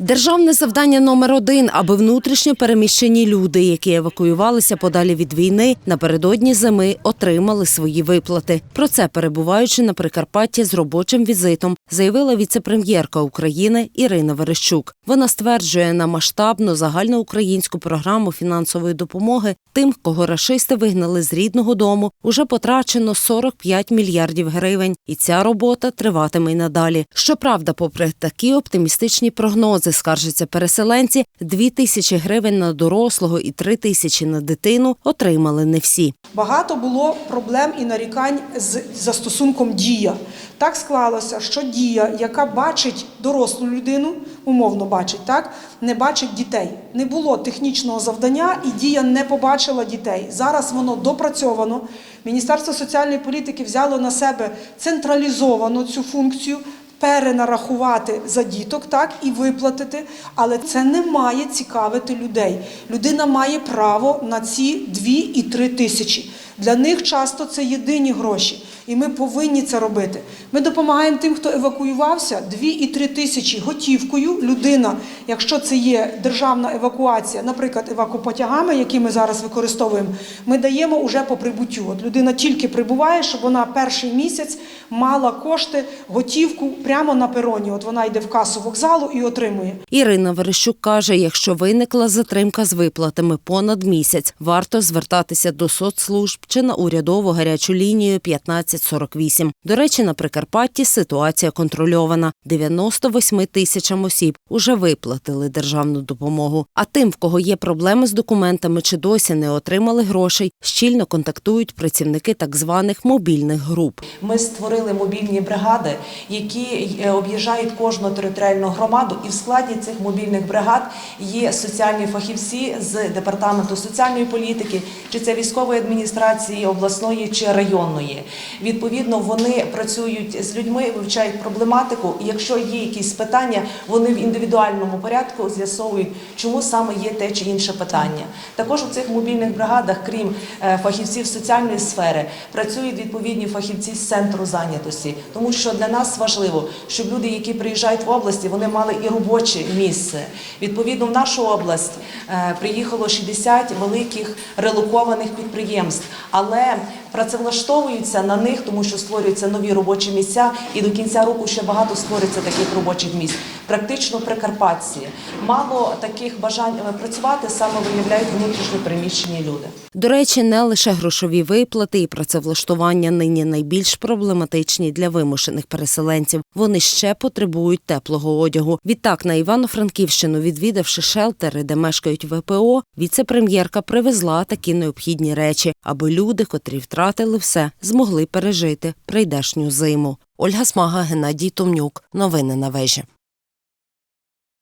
Державне завдання номер один, аби внутрішньо переміщені люди, які евакуювалися подалі від війни, напередодні зими отримали свої виплати. Про це, перебуваючи на Прикарпатті з робочим візитом, заявила віцепрем'єрка України Ірина Верещук. Вона стверджує, на масштабну загальноукраїнську програму фінансової допомоги тим, кого рашисти вигнали з рідного дому, уже потрачено 45 мільярдів гривень, і ця робота триватиме й надалі. Щоправда, попри такі оптимістичні прогнози, скаржаться переселенці, 2 тисячі гривень на дорослого і 3 тисячі на дитину отримали не всі. Багато було проблем і нарікань з застосунком дія. Так склалося, що дія, яка бачить дорослу людину, умовно бачить, так не бачить дітей. Не було технічного завдання, і дія не побачила дітей. Зараз воно допрацьовано. Міністерство соціальної політики взяло на себе централізовано цю функцію. Перенарахувати за діток, так і виплатити, але це не має цікавити людей. Людина має право на ці 2 і 3 тисячі. Для них часто це єдині гроші, і ми повинні це робити. Ми допомагаємо тим, хто евакуювався, 2 і 3 тисячі готівкою. Людина, якщо це є державна евакуація, наприклад, евакупотягами, які ми зараз використовуємо, ми даємо уже по прибуттю. От людина тільки прибуває, щоб вона перший місяць мала кошти, готівку прямо на пероні. От вона йде в касу вокзалу і отримує. Ірина Верещук каже, якщо виникла затримка з виплатами понад місяць, варто звертатися до соцслужб чи на урядову гарячу лінію 1548. До речі, на Прикарпатті ситуація контрольована. 98 тисячам осіб уже виплатили державну допомогу. А тим, в кого є проблеми з документами чи досі не отримали грошей, щільно контактують працівники так званих мобільних груп. Ми створили мобільні бригади, які е, об'їжджають кожну територіальну громаду, і в складі цих мобільних бригад є соціальні фахівці з департаменту соціальної політики, чи це військової адміністрації обласної чи районної. Відповідно, вони працюють з людьми, вивчають проблематику. І якщо є якісь питання, вони в індивідуальному порядку з'ясовують, чому саме є те чи інше питання. Також у цих мобільних бригадах, крім е, фахівців соціальної сфери, працюють відповідні фахівці з центру зайнятості, тому що для нас важливо, щоб люди, які приїжджають в області, вони мали і робоче місце. Відповідно, в нашу область е, приїхало 60 великих релокованих підприємств, але працевлаштовуються на них, тому що створюються нові робочі місця, і до кінця року ще багато створиться таких робочих місць. Практично прикарпатці. Мало таких бажань е, працювати саме виявляють внутрішньо переміщені люди. До речі, не лише грошові виплати і працевлаштування нині найбільш проблематичні для вимушених переселенців. Вони ще потребують теплого одягу. Відтак на Івано-Франківщину, відвідавши шелтери, де мешкають ВПО, віце-прем'єрка привезла такі необхідні речі, аби люди, котрі втратили все, змогли пережити прийдешню зиму. Ольга Смага, Геннадій Томнюк. Новини на вежі.